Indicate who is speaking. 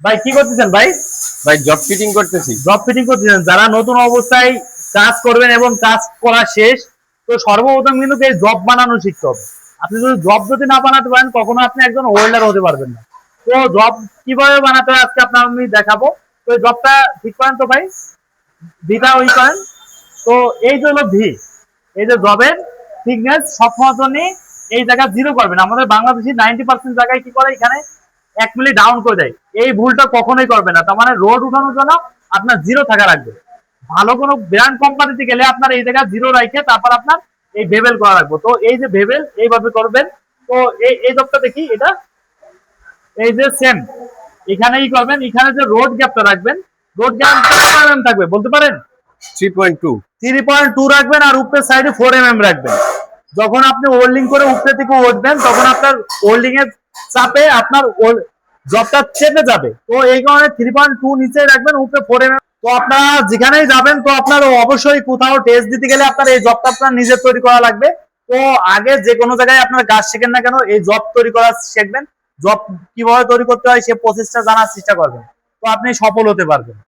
Speaker 1: ভাই কি করতেছেন ভাই?
Speaker 2: ভাই জব ফিটিং করতেছি।
Speaker 1: জব ফিটিং করতেছেন। যারা নতুন অবস্থায় কাজ করবেন এবং কাজ করা শেষ তো সর্বপ্রথম কিন্তু এই জব বানানো শিখতে হবে। আপনি যদি জব যদি না বানাতে পারেন কখনো আপনি একজন ওয়েল্ডার হতে পারবেন না। তো জব কীভাবে বানাতে হয় আজকে আপনার আমি দেখাবো। তো এই জবটা ঠিক করেন তো ভাই? ভিটা ওই করেন। তো এই যে হলো ভি এই যে জবের থিকনেস সব মতনই এই জায়গা জিরো করবেন। আমাদের বাংলাদেশি নাইনটি পার্সেন্ট জায়গায় কি করে? এখানে এক মিলি ডাউন করে দেয়। এই ভুলটা কখনোই করবে না। তার মানে রোড উঠানোর জন্য আপনার জিরো থাকা লাগবে। ভালো কোনো ব্র্যান্ড কোম্পানিতে গেলে আপনার এই জায়গা জিরো রাখে তারপর আপনার এই ভেবেল করা রাখব তো এই যে ভেবেল এইভাবে করবেন। তো এই এই জবটা দেখি এটা এই যে সেম এখানেই করবেন। এখানে যে রোড গ্যাপটা রাখবেন রোড গ্যাপটা গ্যাপ থাকবে বলতে পারেন?
Speaker 2: Three point two
Speaker 1: three point two রাখবেন আর উপরের সাইডে ফোর এম এম রাখবেন। যখন আপনি হোল্ডিং করে উপরে থেকে উঠবেন তখন আপনার হোল্ডিং এর চাপে আপনার জবটা চেপে যাবে। তো এই কারণে থ্রি পয়েন্ট টু নিচে রাখবেন, উপরে ফোর তো আপনারা যেখানেই যাবেন, তো আপনার অবশ্যই কোথাও টেস্ট দিতে গেলে আপনার এই জবটা আপনার নিজের তৈরি করা লাগবে। তো আগে যে কোনো জায়গায় আপনার গাছ শেখেন না কেন, এই জব তৈরি করা শিখবেন। জব কীভাবে তৈরি করতে হয়, সে প্রসেসটা জানার চেষ্টা করবেন। তো আপনি সফল হতে পারবেন।